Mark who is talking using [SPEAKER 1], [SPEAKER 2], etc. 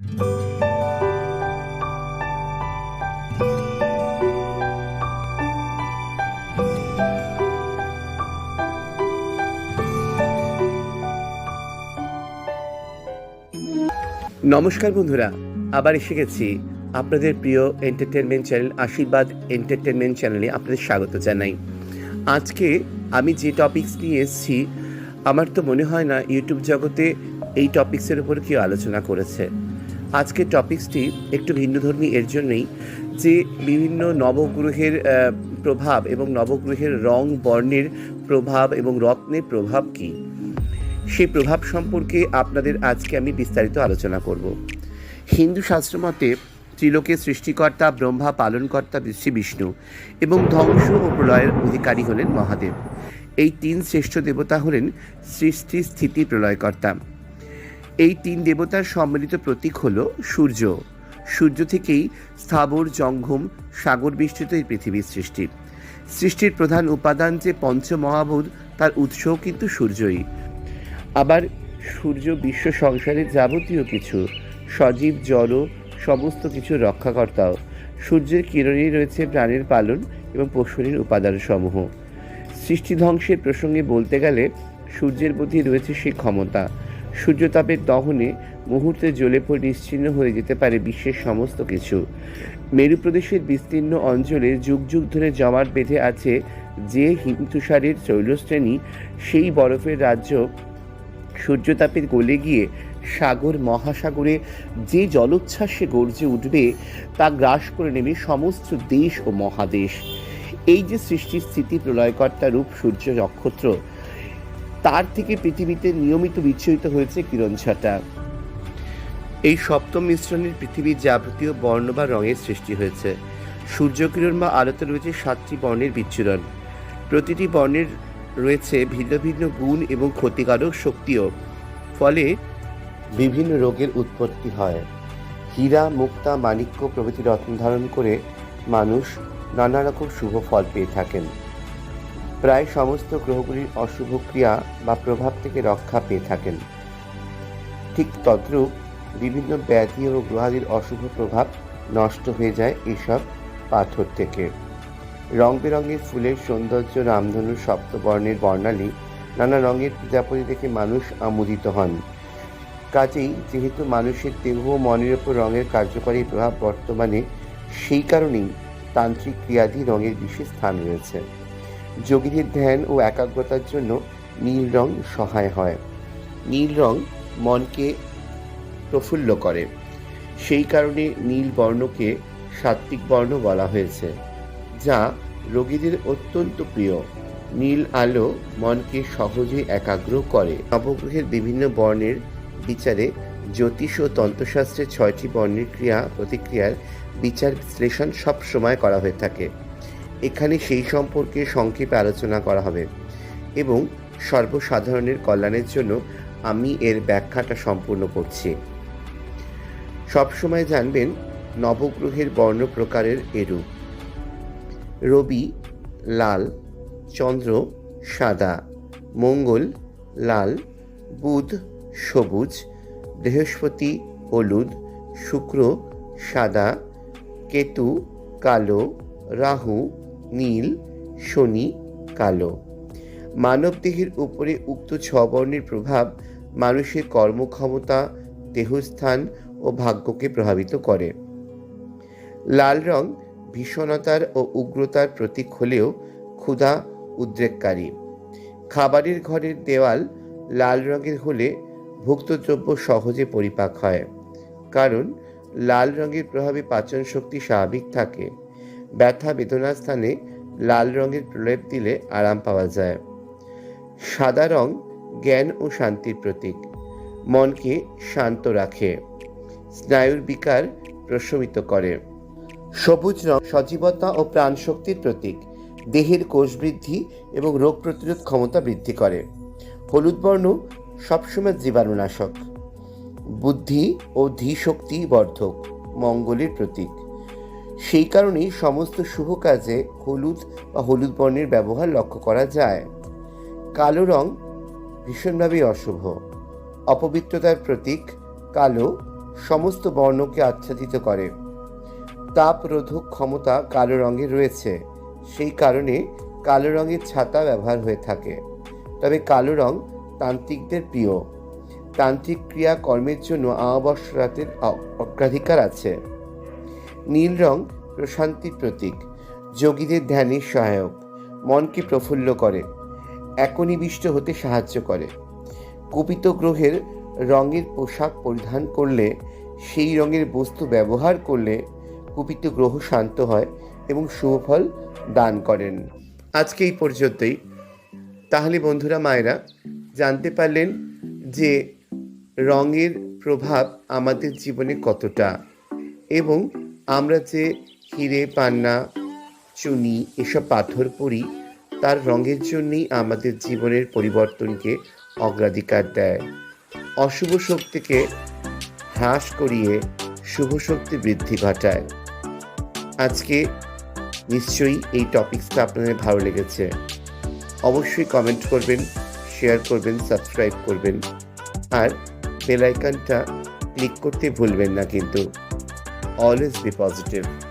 [SPEAKER 1] নমস্কার বন্ধুরা, আবার এসে গেছি আপনাদের প্রিয় এন্টারটেনমেন্ট চ্যানেল আশীর্বাদ এন্টারটেনমেন্ট চ্যানেলে আপনাদের স্বাগত জানাই। আজকে আমি যে টপিকস নিয়ে এসেছি, আমার তো মনে হয় না ইউটিউব জগতে এই টপিক্সের উপর কেউ আলোচনা করেছে। আজকের টপিক্সটি একটু ভিন্নধর্মী এর জন্যই যে বিভিন্ন নবগ্রহের প্রভাব এবং নবগ্রহের রং, বর্ণের প্রভাব এবং রত্নের প্রভাব কী? সেই প্রভাব সম্পর্কে আপনাদের আজকে আমি বিস্তারিত আলোচনা করব। হিন্দু শাস্ত্র মতে ত্রিলোকের সৃষ্টিকর্তা, ব্রহ্মা, পালনকর্তা শ্রী বিষ্ণু এবং ধ্বংস ও প্রলয়ের অধিকারী হলেন মহাদেব। এই তিন শ্রেষ্ঠ দেবতা হলেন সৃষ্টি, স্থিতি, প্রলয়কর্তা। এই তিন দেবতার সম্মিলিত প্রতীক হল সূর্য। সূর্য থেকেই স্থাবর জঙ্গম সাগর বিস্তৃত এই পৃথিবীর সৃষ্টি। সৃষ্টির প্রধান উপাদান যে পঞ্চমহাভূত, তার উৎসও কিন্তু সূর্যই। আবার সূর্য বিশ্ব সংসারের যাবতীয় কিছু, সজীব জল সমস্ত কিছু রক্ষাকর্তাও। সূর্যের কিরণেই রয়েছে প্রাণের পালন এবং পোষণের উপাদান সমূহ সৃষ্টি ধ্বংসের প্রসঙ্গে বলতে গেলে সূর্যের প্রতি রয়েছে সেই ক্ষমতা। সূর্যতাপের দহনে মুহূর্তে জ্বলে পড়ে নিশ্চিহ্ন হয়ে যেতে পারে বিশ্বের সমস্ত কিছু। মেরু প্রদেশের বিস্তীর্ণ অঞ্চলে যুগ যুগ ধরে জমাট বেঁধে আছে যে হিমতুষারের শৈলশ্রেণী সেই বরফের রাজ্য সূর্যতাপের গলে গিয়ে সাগর, মহাসাগরে যে জলোচ্ছ্বাসে গর্জে উঠবে তা গ্রাস করে নেবে সমস্ত দেশ ও মহাদেশ। এই যে সৃষ্টির স্থিতি প্রলয়কর্তা রূপ সূর্য নক্ষত্র তার থেকে পৃথিবীতে নিয়মিত বিচ্ছুরিত হয়েছে কিরণ কিরণছটা এই সপ্তম মিশ্রণের পৃথিবীর যাবতীয় বর্ণ বা রঙের সৃষ্টি হয়েছে। সূর্যকিরণ বা আলোতে রয়েছে সাতটি বর্ণের বিচ্ছুরণ। প্রতিটি বর্ণের রয়েছে ভিন্ন ভিন্ন গুণ এবং ক্ষতিকারক শক্তিও, ফলে বিভিন্ন রোগের উৎপত্তি হয়। হীরা, মুক্তা, মাণিক্য প্রভৃতি রত্ন ধারণ করে মানুষ নানা রকম শুভ ফল পেয়ে থাকেন। প্রায় সমস্ত গ্রহগুলির অশুভ ক্রিয়া বা প্রভাব থেকে রক্ষা পেয়ে থাকেন। ঠিক তদ্রূপ বিভিন্ন ব্যাধি ও গ্রহাদির অশুভ প্রভাব নষ্ট হয়ে যায় এসব পাথর থেকে। রং বেরঙের ফুলের সৌন্দর্য রামধনুর সপ্তবর্ণের বর্ণালী নানা রঙের প্রজাপতি দেখে মানুষ আমোদিত হন। কাজেই যেহেতু মানুষের দেহ ও মনের ওপর রঙের কার্যকরী প্রভাব বর্তমানে সেই কারণেই তান্ত্রিক ক্রিয়াদি রঙের বিশেষ স্থান রয়েছে। যোগীদের ধ্যান ও একাগ্রতার জন্য নীল রং সহায় হয়। নীল রং মনকে প্রফুল্ল করে। সেই কারণে নীল বর্ণকে সাত্ত্বিক বর্ণ বলা হয়েছে, যা রোগীদের অত্যন্ত প্রিয়। নীল আলো মনকে সহজে একাগ্র করে। নবগ্রহের বিভিন্ন বর্ণের বিচারে জ্যোতিষ ও তন্ত্রশাস্ত্রের ছয়টি বর্ণের ক্রিয়া প্রতিক্রিয়ার বিচার বিশ্লেষণ সব সময় করা হয়ে থাকে। এখানে সেই সম্পর্কে সংক্ষেপে আলোচনা করা হবে। এবং সর্বসাধারণের কল্যাণের জন্য আমি এর ব্যাখ্যাটা সম্পূর্ণ করছি। সবসময় জানবেন, নবগ্রহের বর্ণ প্রকারের এরূপ। রবি, লাল, চন্দ্র, সাদা, মঙ্গল, লাল, বুধ, সবুজ, বৃহস্পতি, হলুদ, শুক্র, সাদা, কেতু, কালো, রাহু নীল, শনি, কালো। মানবদেহের উপরে উক্ত ছবর্ণের প্রভাব মানুষের কর্মক্ষমতা, দেহস্থান ও ভাগ্যকে প্রভাবিত করে। লাল রং ভীষণতার ও উগ্রতার প্রতীক হলেও ক্ষুধা, উদ্রেককারী। খাবারের ঘরের দেওয়াল লাল রঙের হলে ভুক্তদ্রব্য সহজে পরিপাক হয়, কারণ লাল রঙের প্রভাবে পাচন শক্তি স্বাভাবিক থাকে। ব্যথা বেদনার স্থানে লাল রঙের প্রলেপ দিলে আরাম পাওয়া যায়। সাদা রং জ্ঞান ও শান্তির প্রতীক। মনকে শান্ত রাখে। স্নায়ুর বিকার প্রশমিত করে। সবুজ রং সজীবতা ও প্রাণশক্তির প্রতীক। দেহের কোষ বৃদ্ধি এবং রোগ প্রতিরোধ ক্ষমতা বৃদ্ধি করে। হলুদ বর্ণ সবসময় জীবাণুনাশক। বুদ্ধি ও ধীশক্তি বর্ধক। মঙ্গলের প্রতীক। সেই কারণেই সমস্ত শুভ কাজে হলুদ বা হলুদ বর্ণের ব্যবহার লক্ষ্য করা যায়। কালো রং ভীষণভাবে অশুভ। অপবিত্রতার প্রতীক, কালো সমস্ত বর্ণকে আচ্ছাদিত করে। তাপ রোধক ক্ষমতা কালো রঙে রয়েছে। সেই কারণে কালো রঙের ছাতা ব্যবহার হয়ে থাকে। তবে কালো রং তান্ত্রিকদের প্রিয়। তান্ত্রিক ক্রিয়া কর্মের জন্য আমাবস্যা রাতের অগ্রাধিকার আছে। নীল রং প্রশান্তির প্রতীক, যোগীদের ধ্যানের সহায়ক, মনকে প্রফুল্ল করে, একনিবিষ্ট হতে সাহায্য করে। কুপিত গ্রহের রঙের পোশাক পরিধান করলে, সেই রঙের বস্তু ব্যবহার করলে কুপিত গ্রহ শান্ত হয় এবং শুভফল দান করেন। আজকে এই পর্যন্তই। তাহলে বন্ধুরা, মায়েরা, জানতে পারলেন যে রঙের প্রভাব আমাদের জীবনে কতটা এবং আমরা যে হিরে, পান্না, চুনি এসব পাথর পরি, তার রঙের জন্যই আমাদের জীবনের পরিবর্তনকে অগ্রাধিকার দেয়। অশুভ শক্তিকে হ্রাস করিয়ে শুভ শক্তি বৃদ্ধি ঘটায়। আজকে নিশ্চয়ই এই টপিকসটা আপনাদের ভালো লেগেছে। অবশ্যই কমেন্ট করবেন, শেয়ার করবেন, সাবস্ক্রাইব করবেন। আর বেল আইকনটা ক্লিক করতে ভুলবেন না কিন্তু। always be positive.